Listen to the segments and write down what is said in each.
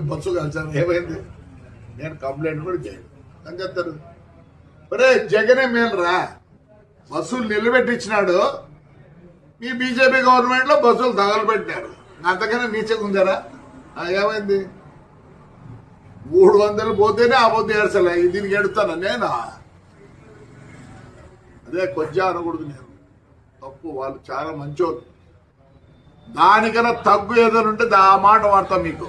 Bus కలిసాను. ఏమైంది? నేను complaint కూడా చేయను. అని చెప్తారు ఒరే జగనే మేలురా బస్సులు నిలబెట్టించినాడు. మీ బీజేపీ గవర్నమెంట్లో బస్సులు తగలబెట్టారు అంతకన్నా నీచగా ఉందరా? ఏమైంది? మూడు వందలు పోతేనే ఆ పొద్దు ఏడ్చలే. దీనికి ఎడుతాను నేను? అదే కొంచెం అనకూడదు నేను. తప్పు వాళ్ళు చాలా మంచోళ్ళు. దానికన్నా తగ్గు ఏదైనా ఉంటే దా- ఆ మాట వాడతాం మీకు.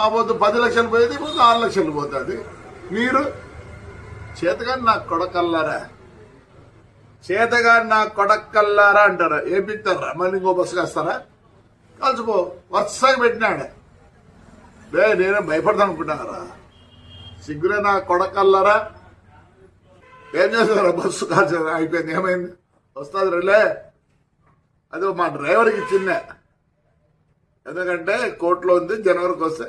ఆ పొద్దు పది లక్షలు పోయేది ఇప్పుడు ఆరు లక్షలు పోతుంది. మీరు చేతగాని నా కొడకల్లారా? చేతగాని నా కొడకల్లారా అంటారా. ఏపిస్తారా మళ్ళీ ఇంకో బస్సు కాస్తారా? కలిసిపో వరుసగా పెట్టినాడు. బే నేనే భయపడతాను అనుకుంటున్నారా? సిగ్గురే నా కొడకల్లారా? ఏం చేస్తారా బస్సు కాల్చి అయిపోయింది. ఏమైంది? వస్తుంది రిలే అది మా డ్రైవర్కి చిన్న. ఎందుకంటే కోర్టులో ఉంది జనవరికి వస్తే.